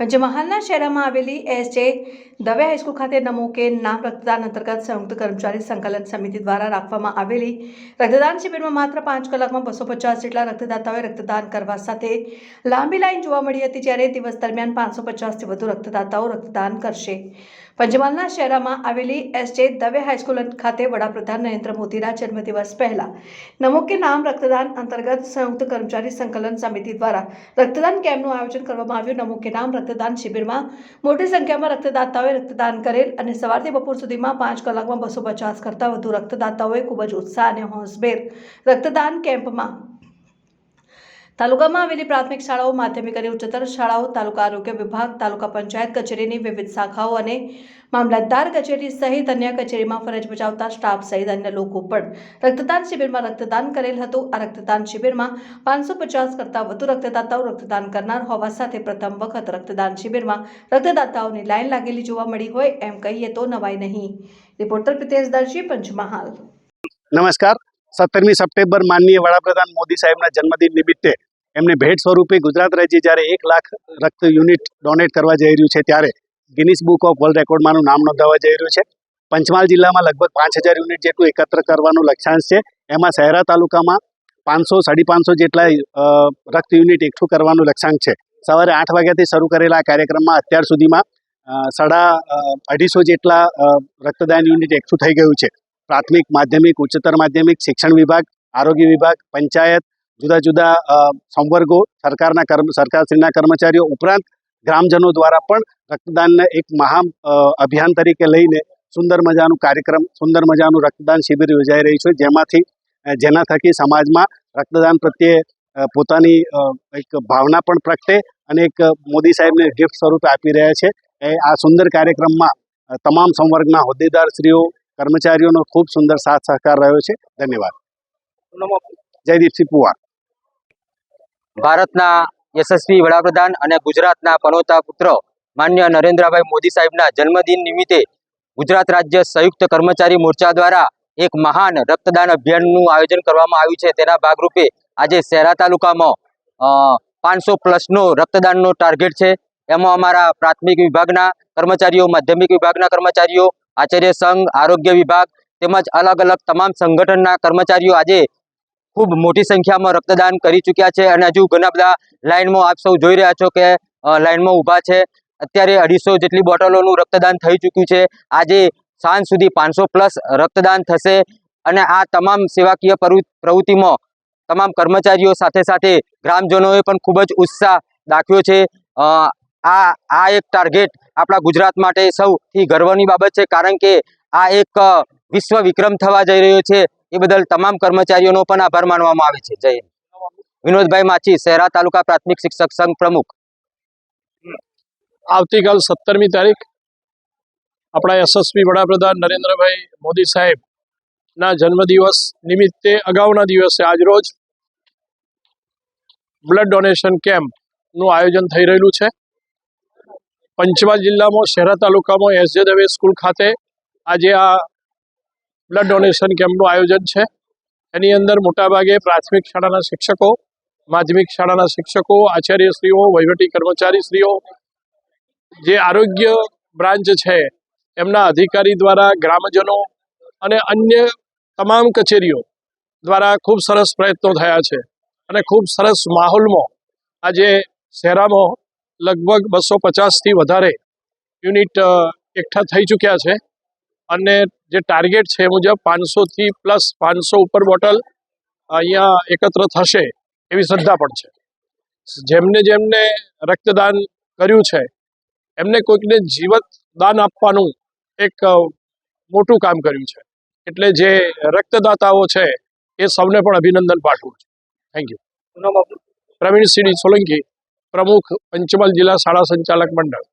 પંચમહાલના શહેરમાં આવેલી એસ જે દવે હાઈસ્કૂલ ખાતે નમો કે નામ રક્તદાન અંતર્ગત સંયુક્ત કર્મચારી સંકલન સમિતિ દ્વારા રાખવામાં આવેલી રક્તદાન શિબિરમાં માત્ર પાંચ કલાકમાં બસો પચાસ જેટલા રક્તદાતાઓએ રક્તદાન કરવા સાથે લાંબી લાઈન જોવા મળી હતી, જ્યારે દિવસ દરમિયાન પાંચસો પચાસથી વધુ રક્તદાતાઓ રક્તદાન કરશે. પંચમહાલના શહેરમાં આવેલી એસ જે દવે હાઈસ્કૂલ ખાતે વડાપ્રધાન નરેન્દ્ર મોદીના જન્મદિવસ પહેલા નમો કે નામ રક્તદાન અંતર્ગત સંયુક્ત કર્મચારી સંકલન સમિતિ દ્વારા રક્તદાન કેમ્પનું આયોજન કરવામાં આવ્યું. નમો કે નામ રક્તદાન શિબિરમાં મોટી સંખ્યામાં રક્તદાતાઓએ રક્તદાન કરેલ અને સવારથી બપોર સુધીમાં પાંચ કલાકમાં બસો પચાસ કરતાં વધુ રક્તદાતાઓએ ખૂબ જ ઉત્સાહ અને હોંશભેર રક્તદાન કેમ્પમાં તાલુકામાં આવેલી પ્રાથમિક શાળાઓ, માધ્યમિક અને ઉચ્ચતર શાળાઓ, તાલુકા આરોગ્ય વિભાગ, તાલુકા પંચાયત કચેરીની વિવિધ શાખાઓ અને મામલતદાર કચેરી સહિત અન્ય કચેરીમાં ફરજ બજાવતા સ્ટાફ સહિત અન્ય લોકો પણ રક્તદાન શિબિરમાં રક્તદાન કરેલ હતું. આ રક્તદાન શિબિરમાં પાંચસો પચાસ કરતાં વધુ રક્તદાતાઓ રક્તદાન કરનાર હોવા સાથે પ્રથમ વખત રક્તદાન શિબિરમાં રક્તદાતાઓની લાઇન લાગેલી જોવા મળી હોય એમ કહીએ તો નવાઈ નહીં. રિપોર્ટર પ્રિતેશ દર્શી પંચમહાલ. નમસ્કાર. સત્તરમી સપ્ટેમ્બર માનનીય વડાપ્રધાન મોદી સાહેબના જન્મદિન નિમિત્તે એમને ભેટ સ્વરૂપે ગુજરાત રાજ્ય જ્યારે એક લાખ રક્ત યુનિટ ડોનેટ કરવા જઈ રહ્યું છે, ત્યારે ગિનિસ બુક ઓફ વર્લ્ડ રેકોર્ડમાંનું નામ નોંધાવવા જઈ રહ્યું છે. પંચમહાલ જિલ્લામાં લગભગ પાંચ હજાર યુનિટ જેટલું એકત્ર કરવાનું લક્ષ્યાંશ છે. એમાં શહેરા તાલુકામાં પાંચસો, સાડી પાંચસો જેટલા રક્ત યુનિટ એકઠું કરવાનું લક્ષ્યાંક છે. સવારે આઠ વાગ્યાથી શરૂ કરેલા આ કાર્યક્રમમાં અત્યાર સુધીમાં સાડા અઢીસો જેટલા રક્તદાન યુનિટ એકઠું થઈ ગયું છે. પ્રાથમિક, માધ્યમિક, ઉચ્ચતર માધ્યમિક, શિક્ષણ વિભાગ, આરોગ્ય વિભાગ, પંચાયત જુદા જુદા સંવર્ગો સરકારના કર્મ સરકારશ્રીના કર્મચારીઓ ઉપરાંત ગ્રામજનો દ્વારા પણ રક્તદાનને એક મહા અભિયાન તરીકે લઈને સુંદર મજાનું કાર્યક્રમ સુંદર મજાનું રક્તદાન શિબિર યોજાઈ રહી છે. જેમાંથી જેના થકી સમાજમાં રક્તદાન પ્રત્યે પોતાની એક ભાવના પણ પ્રગટે અને એક મોદી સાહેબને ગિફ્ટ સ્વરૂપે આપી રહ્યા છે. એ આ સુંદર કાર્યક્રમમાં તમામ સંવર્ગના હોદ્દેદારશ્રીઓ કર્મચારીઓનો ખૂબ સુંદર સાથ સહકાર રહ્યો છે. ધન્યવાદ. જયદીપસિંહ પુવાર. ભારતના યશસ્વી વડાપ્રધાન અને ગુજરાતના પનોતા પુત્ર માન્ય નરેન્દ્રભાઈ મોદી સાહેબના જન્મદિન નિમિત્તે ગુજરાત રાજ્ય સંયુક્ત કર્મચારી મોરચા દ્વારા એક મહાન રક્તદાન અભિયાનનું આયોજન કરવામાં આવ્યું છે. તેના ભાગરૂપે આજે શહેરા તાલુકામાં પાંચસો પ્લસનો રક્તદાનનો ટાર્ગેટ છે. એમાં અમારા પ્રાથમિક વિભાગના કર્મચારીઓ, માધ્યમિક વિભાગના કર્મચારીઓ, આચાર્ય સંઘ, આરોગ્ય વિભાગ તેમજ અલગ અલગ તમામ સંગઠનના કર્મચારીઓ આજે ખૂબ મોટી સંખ્યામાં રક્તદાન કરી ચૂક્યા છે અને હજુ ઘણા બધા લાઇનમાં આપ સૌ જોઈ રહ્યા છો કે લાઇનમાં ઊભા છે. અત્યારે અઢીસો જેટલી બોટલોનું રક્તદાન થઈ ચૂક્યું છે. આજે સાંજ સુધી પાંચસો પ્લસ રક્તદાન થશે અને આ તમામ સેવાકીય પ્રવૃ- પ્રવૃત્તિમાં તમામ કર્મચારીઓ સાથે સાથે ગ્રામજનોએ પણ ખૂબ જ ઉત્સાહ દાખ્યો છે. આ આ એક ટાર્ગેટ આપણા ગુજરાત માટે સૌથી ગર્વની બાબત છે કારણ કે આ એક વિશ્વ વિક્રમ થવા જઈ રહ્યો છે. એ બદલ તમામ કર્મચારીઓનો પણ આભાર માનવામાં આવે છે. જય વિનોદભાઈ માછી, શહેરા તાલુકા પ્રાથમિક શિક્ષક સંઘ પ્રમુખ. આવતીકાલ સત્તરમી તારીખ આપણા યશસ્વી વડાપ્રધાન નરેન્દ્રભાઈ મોદી સાહેબના જન્મદિવસ નિમિત્તે અગાઉના દિવસે આજરોજ બ્લડ ડોનેશન કેમ્પનું આયોજન થઈ રહેલું છે. પંચમહાલ જિલ્લામાં, શહેરા તાલુકામાં એસ જે દવે સ્કૂલ ખાતે આજે આ બ્લડ ડોનેશન કેમ્પનું આયોજન છે. એની અંદર મોટાભાગે પ્રાથમિક શાળાના શિક્ષકો, માધ્યમિક શાળાના શિક્ષકો, આચાર્યશ્રીઓ, વહીવટી કર્મચારીશ્રીઓ, જે આરોગ્ય બ્રાન્ચ છે, એમના અધિકારી દ્વારા ગ્રામજનો અને અન્ય તમામ કચેરીઓ દ્વારા ખૂબ સરસ પ્રયત્નો થયા છે અને ખૂબ સરસ માહોલમાં આજે શહેરામાં લગભગ બસો પચાસથી વધારે યુનિટ એકઠા થઈ ચૂક્યા છે. અને જે ટાર્ગેટ છે એ મુજબ પાંચસોથી પ્લસ પાંચસો ઉપર બોટલ અહીંયા એકત્ર થશે એવી શ્રદ્ધા પણ છે. જેમને જેમને રક્તદાન કર્યું છે એમને કોઈકને જીવત દાન આપવાનું એક મોટું કામ કર્યું છે. એટલે જે રક્તદાતાઓ છે એ સૌને પણ અભિનંદન પાઠવું છું. થેન્ક યુ પ્રવીણસિંહ સોલંકી પ્રમુખ પંચમહાલ જિલ્લા શાળા સંચાલક મંડળ.